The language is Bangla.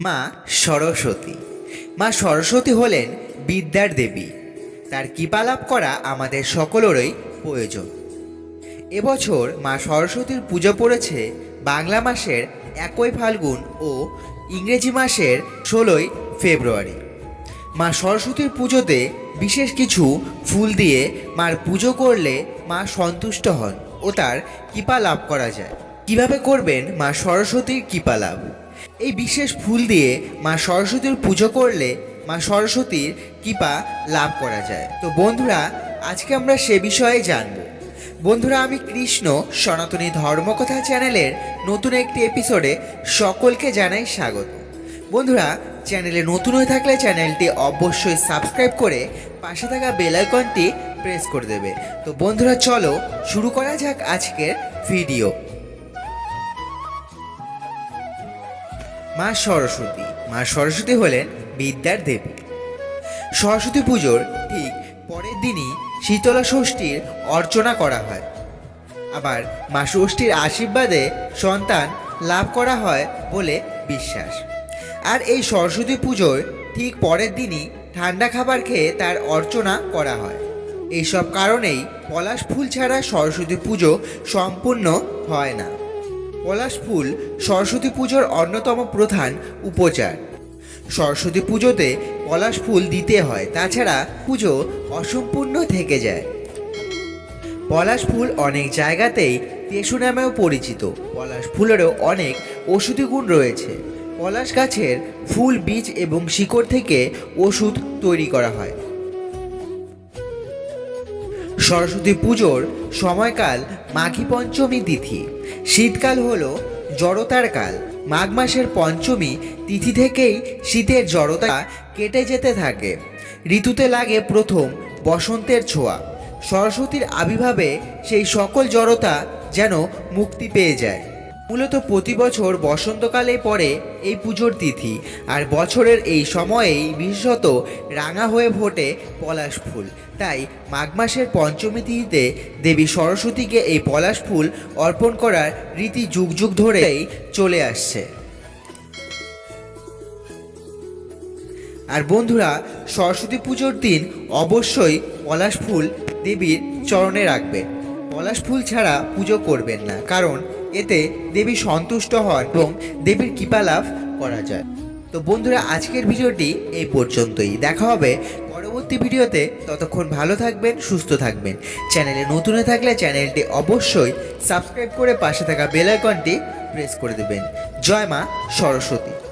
মা সরস্বতী। মা সরস্বতী হলেন বিদ্যার দেবী। তার কৃপা লাভ করা আমাদের সকলেরই প্রয়োজন। এবছর মা সরস্বতীর পুজো পড়েছে বাংলা মাসের একই ফাল্গুন ও ইংরেজি মাসের ষোলোই ফেব্রুয়ারি। মা সরস্বতীর পুজোতে বিশেষ কিছু ফুল দিয়ে মার পুজো করলে মা সন্তুষ্ট হন ও তার কৃপা লাভ করা যায়। কীভাবে করবেন মা সরস্বতীর কৃপা লাভ? এই বিশেষ ফুল দিয়ে মা সরস্বতীর পুজো করলে মা সরস্বতীর কৃপা লাভ করা যায়। তো বন্ধুরা, আজকে আমরা সে বিষয়ে জানব। বন্ধুরা, আমি কৃষ্ণ সনাতনী ধর্মকথা চ্যানেলের নতুন একটি এপিসোডে সকলকে জানাই স্বাগত। বন্ধুরা, চ্যানেলে নতুন হয়ে থাকলে চ্যানেলটি অবশ্যই সাবস্ক্রাইব করে পাশে থাকা বেলাইকনটি প্রেস করে দেবে। তো বন্ধুরা, চলো শুরু করা যাক আজকের ভিডিও। মা সরস্বতী। মা সরস্বতী হলেন বিদ্যার দেবী। সরস্বতী পুজোর ঠিক পরের দিনই শীতলা ষষ্ঠীর অর্চনা করা হয়। আবার মা ষষ্ঠীর আশীর্বাদে সন্তান লাভ করা হয় বলে বিশ্বাস। আর এই সরস্বতী পুজোর ঠিক পরের দিনই ঠান্ডা খাবার খেয়ে তার অর্চনা করা হয়। এইসব কারণেই পলাশ ফুল ছাড়া সরস্বতী পুজো সম্পূর্ণ হয় না। পলাশ ফুল সরস্বতী পুজোর অন্যতম প্রধান উপচার। সরস্বতী পুজোতে পলাশ ফুল দিতে হয়, তাছাড়া পুজো অসম্পূর্ণ থেকে যায়। পলাশ ফুল অনেক জায়গাতেই তেসু নামেও পরিচিত। পলাশ ফুলেরও অনেক ওষুধি গুণ রয়েছে। পলাশ গাছের ফুল, বীজ এবং শিকড় থেকে ওষুধ তৈরি করা হয়। সরস্বতী পুজোর সময়কাল মাঘী পঞ্চমী তিথি। শীতকাল হল জড়তার কাল। মাঘ মাসের পঞ্চমী তিথি থেকেই শীতের জড়তা কেটে যেতে থাকে। ঋতুতে লাগে প্রথম বসন্তের ছোঁয়া। সরস্বতীর আবির্ভাবে সেই সকল জড়তা যেন মুক্তি পেয়ে যায়। মূলত প্রতি বছর বসন্তকালে পড়ে এই পুজোর তিথি, আর বছরের এই সময়েই বিশেষত রাঙা হয়ে ফোটে পলাশ ফুল। তাই মাঘ মাসের পঞ্চমী তিথিতে দেবী সরস্বতীকে এই পলাশ ফুল অর্পণ করার রীতি যুগ যুগ ধরেই চলে আসছে। আর বন্ধুরা, সরস্বতী পুজোর দিন অবশ্যই পলাশ ফুল দেবীর চরণে রাখবেন পলাশ ফুল ছাড়া পুজো করবেন না, কারণ এতে দেবী সন্তুষ্ট হন এবং দেবীর কৃপা লাভ করা যায়। তো বন্ধুরা, আজকের ভিডিওটি এই পর্যন্তই। দেখা হবে পরবর্তী ভিডিওতে। ততক্ষণ ভালো থাকবেন, সুস্থ থাকবেন। চ্যানেলে নতুন থাকলে চ্যানেলটি অবশ্যই সাবস্ক্রাইব করে পাশে থাকা বেলাইকনটি প্রেস করে দেবেন। জয় মা সরস্বতী।